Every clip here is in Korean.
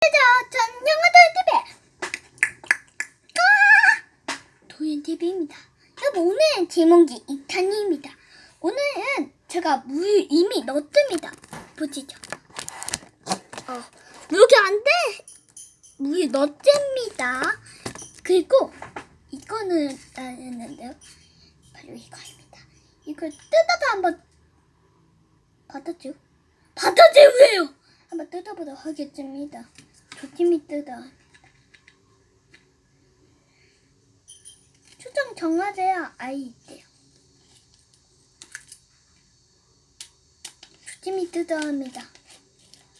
자, 전 영화 도연 TV. 아! 도연 TV입니다. 여러분 오늘 제목이 2탄입니다. 오늘은 제가 물 이미 넣었습니다. 보시죠. 어, 여기 안 돼. 물 넣었습니다. 그리고 이거는 나였는데요. 바로 이거입니다. 이걸 뜯어서 한번 받아줘. 받아주세요. 한번 뜯어보도록 하겠습니다. 조심히 뜯어. 추정 정하세요. 아이 있대요. 조심히 뜯어야 합니다.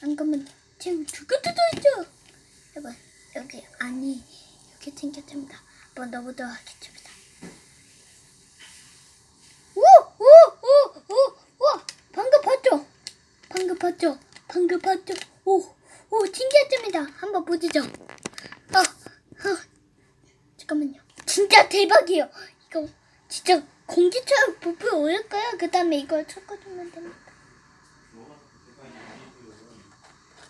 안 그러면 제가 두개 뜯어있죠. 여러분 여기 안이 이렇게 생겼습니다. 한번 넣어보도록 하겠습니다. 오! 오! 오! 오! 와! 방금 봤죠? 방금 봤죠? 방금 봤죠? 오! 오! 신 기했습니다. 한번 보시죠. 아! 아! 잠깐만요. 진짜 대박이에요. 이거 진짜 공기처럼 부풀 오를까요? 그 다음에 이걸 섞어주면 됩니다.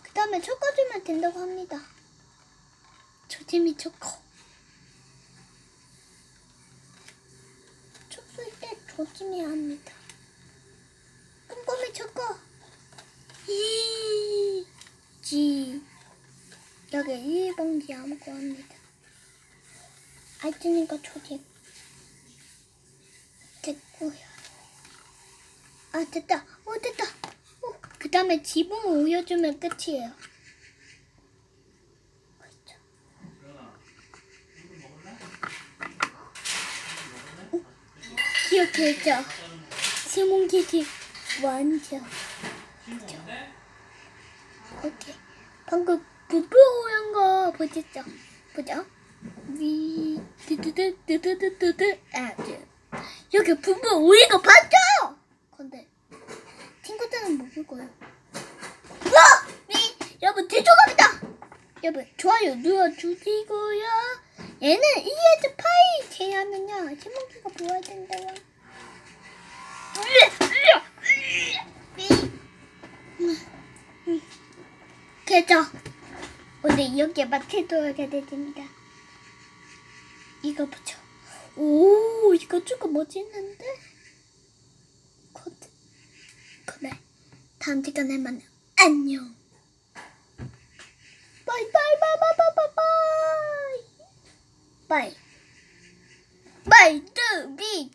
그 다음에 섞어주면 된다고 합니다. 조짐이 초코. 쳤을 때 조짐해야 합니다. 꼼꼼히 초코. 이, 지. 여기 1번기 아무거 합니다. 알트니까 조짐. 됐고요. 아, 됐다. 오, 됐다. 오, 그 다음에 지붕을 올려주면 끝이에요. 그렇죠. 기억했죠? 시몬기기 완전. 그죠? 오케이. 방금 부끄러운 거 보셨죠? 보죠? 위, 드드드, 드드드드드, 아, 드. 여기 부부 오인 거 봤죠? 근데, 친구들은 모를 거예요. 와! 위, 여러분, 죄송합니다! 여러분, 좋아요 눌러주시고요. 얘는 ES 파이 제하면요, 신문기가 보아야 된다요. 그죠? 오늘 이제 여기에 마테도하게 됩니다. 이거 보죠. 오, 이거 조금 멋있는데? 코드. 그래. 다음 시간에 만나. 안녕. 바이, 바이, 바이, 바이, 바이, 바이. 바이. 바이, 두, 비,